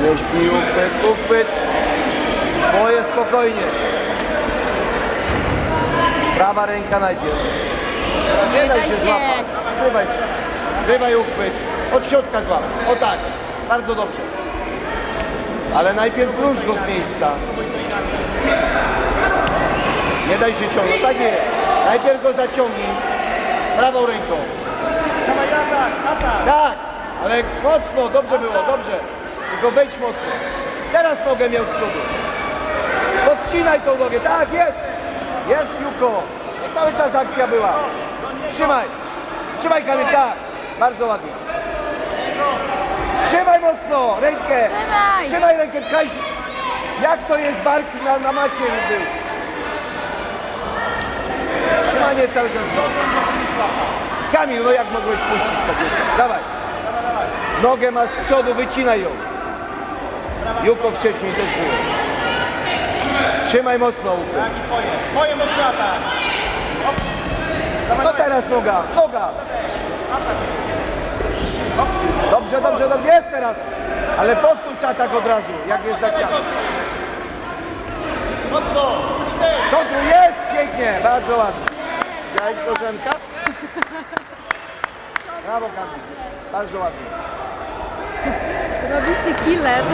Śpi, uchwyt, uchwyt. Swoje spokojnie. Prawa ręka najpierw. Nie daj się złapać. Zrywaj. Zrywaj uchwyt. Od środka złap. O tak. Bardzo dobrze. Ale najpierw rusz go z miejsca. Nie daj się ciągnąć. Tak nie. Najpierw go zaciągnij. Prawą ręką. Dawaj atak, atak! Tak, ale mocno, dobrze było, dobrze. Tylko wejdź mocno. Teraz nogę miał z przodu. Podcinaj tą nogę, tak, jest. Jest, Juko. Cały czas akcja była. Trzymaj. Trzymaj Kamil, tak. Bardzo ładnie. Trzymaj mocno rękę. Trzymaj. Trzymaj rękę, pchaj się. Jak to jest bark na, na macie był. Trzymanie cały czas. Kamil, no jak mogłeś puścić coś? Dawaj. Nogę masz z przodu, wycinaj ją. Juko wcześniej też było. Trzymaj mocno uchwyt. Tak i twoje. Twoje mocny atak. Hop. Dawaj, No dawaj. teraz noga, noga. Atak. Dobrze, dobrze, dobrze, jest teraz. Ale powtórz atak od razu, jak jest Dawaj. Mocno. I ty. Jest, pięknie, bardzo ładnie. Widziałeś Korzenka? Brawo Kamil, bardzo ładnie. Robi się killer.